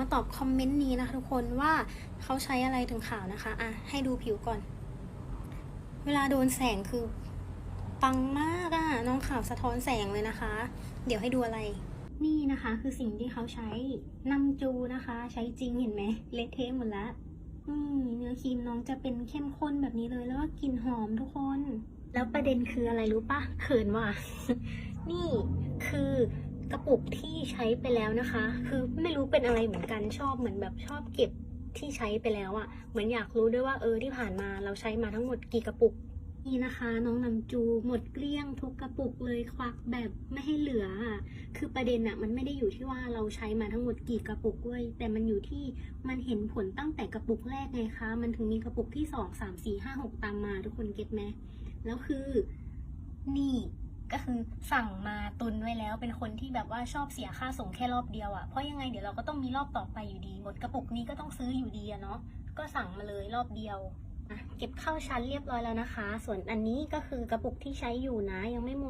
มาตอบคอมเมนต์นี้นะคะทุกคนว่าเขาใช้อะไรถึงขาวนะคะ อะ ให้ดูผิวก่อน เวลาโดนแสงคือปังมากอะน้องขาวสะท้อนแสงเลยนะคะ เดี๋ยวให้ดูอะไร นี่นะคะคือสิ่งที่เขาใช้นำจูนะคะ ใช้จริงเห็นไหมเละเทะหมดล้วนี่เนื้อครีมน้องจะเป็นเข้มข้นแบบนี้เลยแล้วก็กลิ่นหอมทุกคน แล้วประเด็นคืออะไรรู้ปะเขินว่ะ นี่คือ กระปุกที่ใช้ไปแล้วนะคะ คือไม่รู้เป็นอะไรเหมือนกันชอบเหมือนแบบชอบเก็บที่ใช้ไปแล้วอะ่ะ เหมือนอยากรู้ด้วยว่าเออที่ผ่านมาเราใช้มาทั้งหมดกี่กระปุกนี่นะคะ น้องนำจูหมดเกลี้ยงทุกกระปุกเลยควักแบบไม่ให้เหลืออะคือประเด็นอะมันไม่ได้อยู่ที่ว่าเราใช้มาทั้งหมดกี่กระปุกด้วย แต่มันอยู่ที่มันเห็นผลตั้งแต่กระปุกแรกไงคะ มันถึงมีกระปุกที่สองสามสี่ห้าหกตามมาทุกคนเก็ตไหมแล้วคือ นี่ ก็คือสั่งมาตุนไว้แล้วเป็นคนที่แบบว่าชอบเสียค่าส่งแค่รอบเดียวอะ่ะเพราะยังไงเดี๋ยวเราก็ต้องมีรอบต่อไปอยู่ดีหมดกระปุกนี้ก็ต้องซื้ออยู่ดีอะเนาะก็สั่งมาเลยรอบเดียวเก็บเข้าชั้นเรียบร้อยแล้วนะคะ ส่วนอันนี้ก็คือกระปุกที่ใช้อยู่นะยังไม่หมด